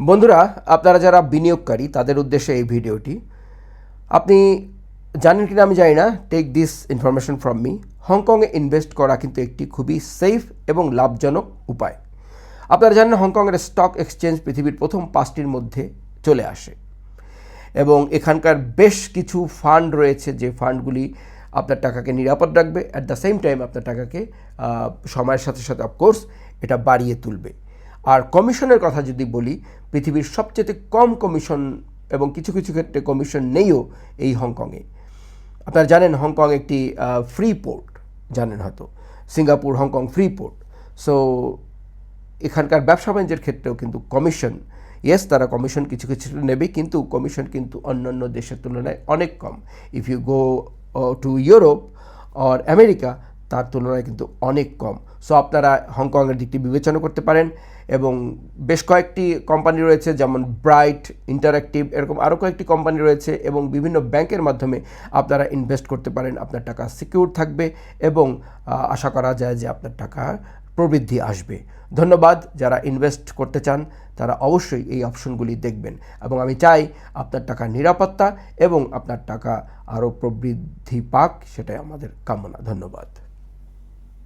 বন্ধুরা, আপনারা যারা বিনিয়োগকারী, তাদের উদ্দেশ্যে এই ভিডিওটি। আপনি জানেন কিনা আমি জানি না take this information from me হংকংয়ে invest করা কিন্তু একটি খুবই সেফ এবং লাভজনক উপায়। আপনারা জানেন হংকংয়ের স্টক এক্সচেঞ্জ পৃথিবীর প্রথম পাঁচটির মধ্যে চলে আসে। এবং এখানকার বেশ কিছু ফান্ড রয়েছে, যে ফান্ডগুলি আপনার টাকাকে নিরাপদ রাখবে। অ্যাট দ্য সেম টাইম আপনার টাকাকে সময়ের সাথে সাথে অফকোর্স এটা বাড়িয়ে তুলবে। আর কমিশনের কথা যদি বলি, পৃথিবীর সবচেয়ে কম কমিশন এবং কিছু কিছু ক্ষেত্রে কমিশন নেইও এই হংকংয়ে। আপনারা জানেন হংকং একটি ফ্রি পোর্ট জানেন হয়তো। Singapore, Hong Kong free port so এখানকার ব্যবসা বাণিজ্যের ক্ষেত্রেও কিন্তু কমিশন ইয়েস তারা কমিশন কিছু কিছু নেবে, কিন্তু কমিশন কিন্তু অন্যান্য দেশের তুলনায় অনেক কম। If you go to Europe or America তার তুলনায় কিন্তু অনেক কম। সো আপনারা হংকংয়ের দিকটি বিবেচনা করতে পারেন এবং বেশ কয়েকটি কোম্পানি রয়েছে, যেমন ব্রাইট ইন্টারাক্টিভ এরকম আরও কয়েকটি কোম্পানি রয়েছে এবং বিভিন্ন ব্যাংকের মাধ্যমে আপনারা ইনভেস্ট করতে পারেন, আপনার টাকা সিকিউর থাকবে এবং আশা করা যায় যে আপনার টাকা প্রবৃদ্ধি আসবে। ধন্যবাদ, যারা ইনভেস্ট করতে চান, তারা অবশ্যই এই অপশনগুলি দেখবেন এবং আমি চাই আপনার টাকা নিরাপত্তা এবং আপনার টাকা আরও প্রবৃদ্ধি পাক, সেটাই আমাদের কামনা। ধন্যবাদ।